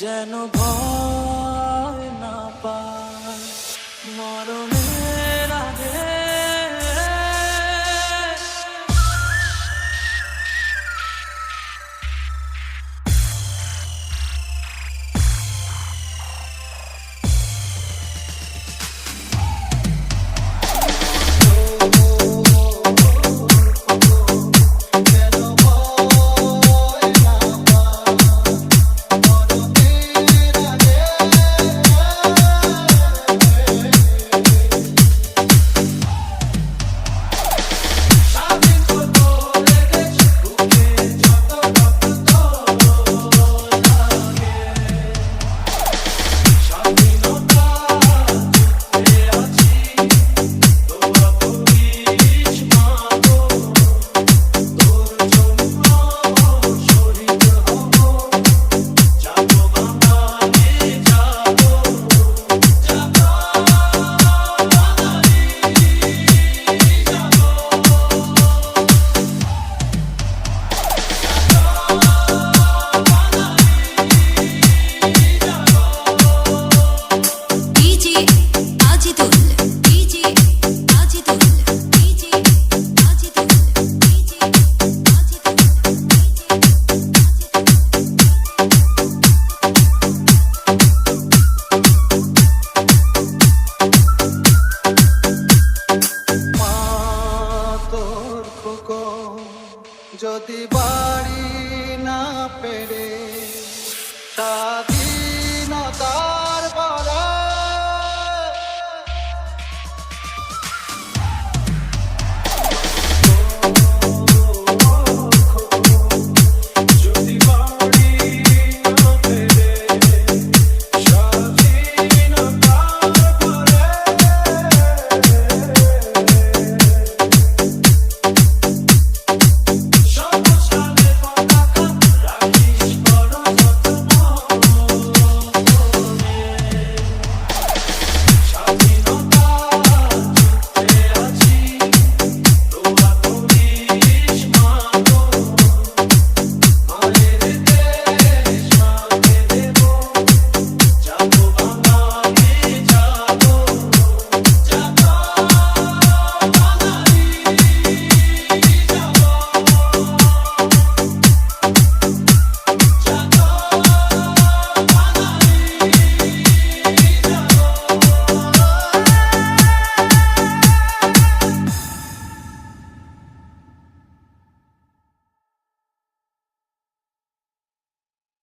যেন ভয় না পায়। মরণ যদি বাড়ি না পেরে সাদি